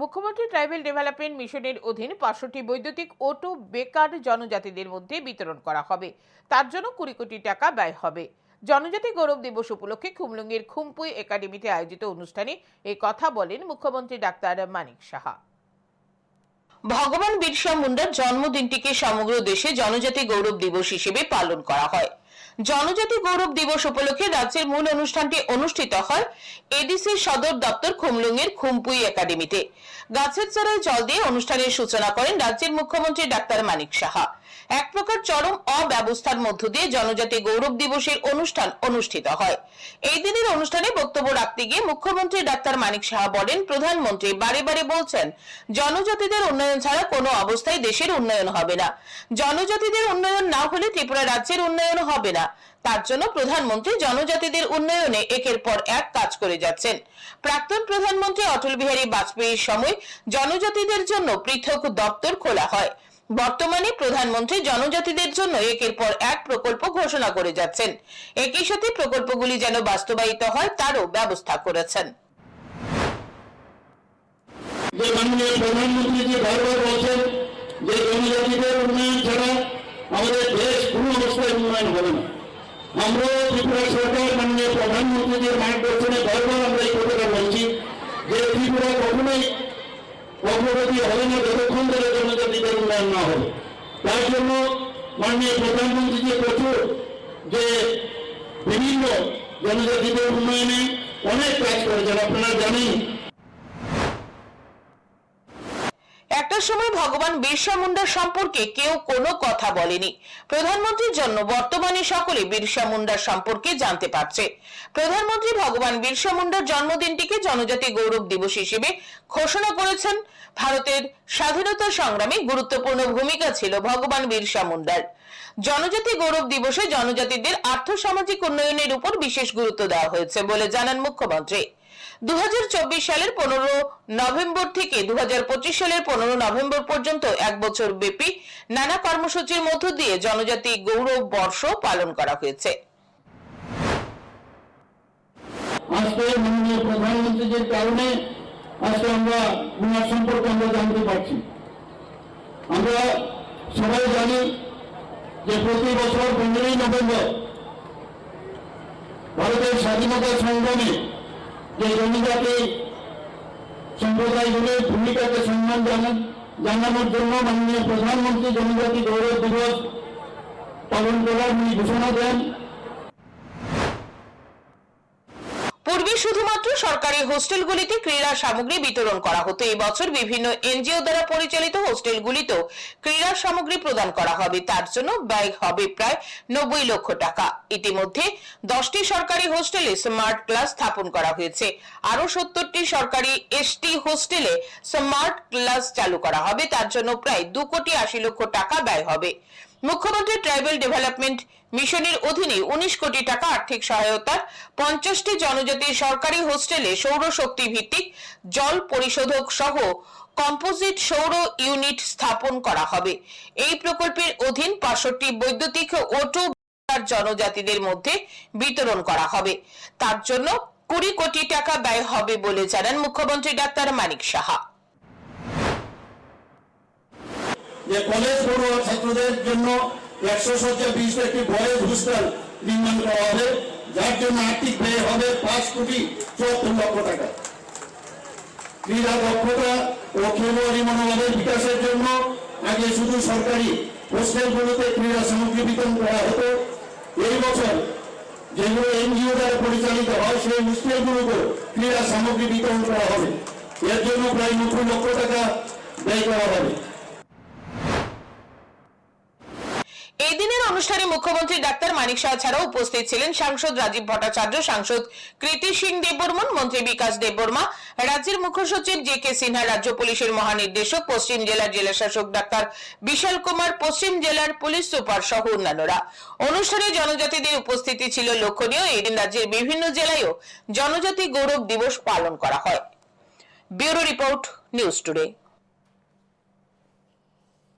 মুখ্যমন্ত্রী tribal development মিশনের অধীন পাঁচশোটি বৈদ্যুতিক অটো বেকার জনজাতিদের মধ্যে বিতরণ করা হবে। তার জন্য কুড়ি কোটি টাকা ব্যয় হবে। জনজাতি গৌরব দিবস উপলক্ষে খুমলুঙ্গের খুমপুই একাডেমিতে আয়োজিত অনুষ্ঠানে এই কথা বলেন মুখ্যমন্ত্রী ডাক্তার মানিক সাহা। ভগবান বিরসা মুন্ডার জন্মদিনটিকে সমগ্র দেশে জনজাতি গৌরব দিবস হিসেবে পালন করা হয়। জনজাতি গৌরব দিবস উপলক্ষে রাজ্যের মূল অনুষ্ঠানটি অনুষ্ঠিত হয় এডিসির সদর দপ্তর খুমলুঙের খুমপুই একাডেমিতে। গাছের চারায় জল দিয়ে অনুষ্ঠানের সূচনা করেন রাজ্যের মুখ্যমন্ত্রী ডাক্তার মানিক সাহা। এক প্রকার চরম অব্যবস্থার মধ্য দিয়ে জনজাতি গৌরব দিবসের অনুষ্ঠান অনুষ্ঠিত হয়। এই দিনের অনুষ্ঠানে বক্তব্য রাখতে গিয়ে মুখ্যমন্ত্রী ডাক্তার মানিক সাহা বলেন, প্রধানমন্ত্রী বারে বারে বলছেন, জনজাতিদের উন্নয়ন ছাড়া কোনো অবস্থায় দেশের উন্নয়ন হবে না। জনজাতিদের উন্নয়ন না হলে ত্রিপুরা রাজ্যের উন্নয়ন হবে না। তার জন্য প্রধানমন্ত্রী জনজাতিদের উন্নয়নে একের পর এক কাজ করে যাচ্ছেন। প্রাক্তন প্রধানমন্ত্রী অটল বিহারী বাজপেয়ীর সময় জনজাতিদের জন্য পৃথক দপ্তর খোলা হয়। বর্তমানে প্রধানমন্ত্রী জনজাতিদের জন্য একের পর এক প্রকল্প ঘোষণা করে যাচ্ছেন। একই সাথে প্রকল্পগুলি যেন বাস্তবায়িত হয়, তারও ব্যবস্থা করেছেন। যে মাননীয় প্রধানমন্ত্রী যে বারবার বলছেন যে জনজাতিদের উন্নয়ন ছাড়া আমাদের দেশ কোনো অবস্থায় উন্নয়ন হবে না আমরা ত্রিপুরা সরকার মাননীয় প্রধানমন্ত্রীদের মার্গদর্শনে বারবার আমরা এই কথাটা বলছি যে ত্রিপুরা কখনোই অগ্রগতি হবে না, যতক্ষণ ধরে জনজাতিদের উন্নয়ন না হবে। তার জন্য মাননীয় প্রধানমন্ত্রী যে প্রচুর যে বিভিন্ন জনজাতিদের উন্নয়নে অনেক কাজ করেছেন। আপনারা জানেন একটা সময় ভগবান বিরসা মুন্ডার সম্পর্কে কেউ কোনো কথা বলেনি। প্রধানমন্ত্রীর জন্য বর্তমানে সকলে বিরসা মুন্ডার সম্পর্কে জানতে পারছে। প্রধানমন্ত্রী ভগবান বিরসা মুন্ডার জন্মদিনটিকে জনজাতি গৌরব দিবস হিসেবে ঘোষণা করেছেন। ভারতের স্বাধীনতা সংগ্রামে গুরুত্বপূর্ণ ভূমিকা ছিল ভগবান বিরসা মুন্ডার। জনজাতি গৌরব দিবসে জনজাতিদের আর্থ সামাজিক উন্নয়নের উপর বিশেষ গুরুত্ব দেওয়া হয়েছে বলে জানান মুখ্যমন্ত্রী। দু হাজার চব্বিশ সালের পনেরো নভেম্বর থেকে দু হাজার পঁচিশ সালের পনেরো নভেম্বর পর্যন্ত এক বছর ব্যাপী নানা কর্মসূচির মধ্য দিয়ে জনজাতি গৌরব বর্ষ পালন করা হয়েছে। আজকে আমরা ওনার সম্পর্কে আমরা জানতে পারছি। আমরা সবাই জানি যে প্রতি বছর পনেরোই নভেম্বর ভারতের স্বাধীনতা সংগ্রামে যে জনজাতি সম্প্রদায়গুলির ভূমিকাকে সম্মান জানান জানানোর জন্য মাননীয় প্রধানমন্ত্রী জনজাতি গৌরব দিবস পালন করার উনি ঘোষণা দেন। সরকারি হোস্টেলগুলিতে ক্রীড়া সামগ্রী বিতরণ করা হতো। বছর বিভিন্ন এনজিও দ্বারা পরিচালিত হোস্টেলগুলিতেও ক্রীড়া সামগ্রী প্রদান করা হবে। তার জন্য ব্যয় হবে প্রায় নব্বই লক্ষ টাকা। ইতিমধ্যে দশটি সরকারি হোস্টেলে স্মার্ট ক্লাস স্থাপন করা হয়েছে। আরও সত্তরটি সরকারি এসটি হোস্টেলে স্মার্ট ক্লাস চালু করা হবে। তার জন্য প্রায় দু কোটি আশি লক্ষ টাকা ব্যয় হবে। মুখ্যমন্ত্রী ট্রাইবেল ডেভেলপমেন্ট মিশনের অধীনে উনিশ কোটি টাকা আর্থিক সহায়তার পঞ্চাশটি জনজাতির সরকারি হোস্টেলে সৌরশক্তি ভিত্তিক জল পরিশোধক সহ কম্পোজিট সৌর ইউনিট স্থাপন করা হবে। এই প্রকল্পের অধীন পাঁচষট্টি বৈদ্যুতিক অটো জনজাতিদের মধ্যে বিতরণ করা হবে। তার জন্য কুড়ি কোটি টাকা ব্যয় হবে বলে জানান মুখ্যমন্ত্রী ডাক্তার মানিক সাহা। যে কলেজ পড়ুয়া ছাত্রদের জন্য একশো শয্যা বিশিষ্ট একটি বয়েজ হোস্টেল নির্মাণ করা হবে, যার জন্য আর্থিক ব্যয় হবে পাঁচ কোটি চুয়াত্তর লক্ষ টাকা। ক্রীড়া দক্ষতা ও খেলোয়াড়ি মনোভাবের বিকাশের জন্য আগে শুধু সরকারি হোস্টেলগুলোতে ক্রীড়া সামগ্রী বিতরণ করা হতো। এই বছর যেগুলো এনজিও দ্বারা পরিচালিত হয়, সেই হোস্টেলগুলোকে ক্রীড়া সামগ্রী বিতরণ করা হবে। এর জন্য প্রায় নব্বই লক্ষ টাকা ব্যয় করা হবে। অনুষ্ঠানে মুখ্যমন্ত্রী ডাক্তার মানিক শাহ ছাড়াও উপস্থিত ছিলেন সাংসদ রাজীব ভট্টাচার্য, সাংসদ কৃতি সিং দেববর্মন, মন্ত্রী বিকাশ দেববর্মা, রাজ্যের মুখ্য সচিব জে কে সিনহা, রাজ্য পুলিশের মহানির্দেশক, পশ্চিম জেলার জেলা শাসক ডাক্তার বিশাল কুমার, পশ্চিম জেলার পুলিশ সুপার সহ অন্যান্যরা। অনুষ্ঠানে জনজাতিদের উপস্থিতি ছিল লক্ষণীয়। এদিন রাজ্যের বিভিন্ন জেলায়ও জনজাতি গৌরব দিবস পালন করা হয়। Bureau report, news today.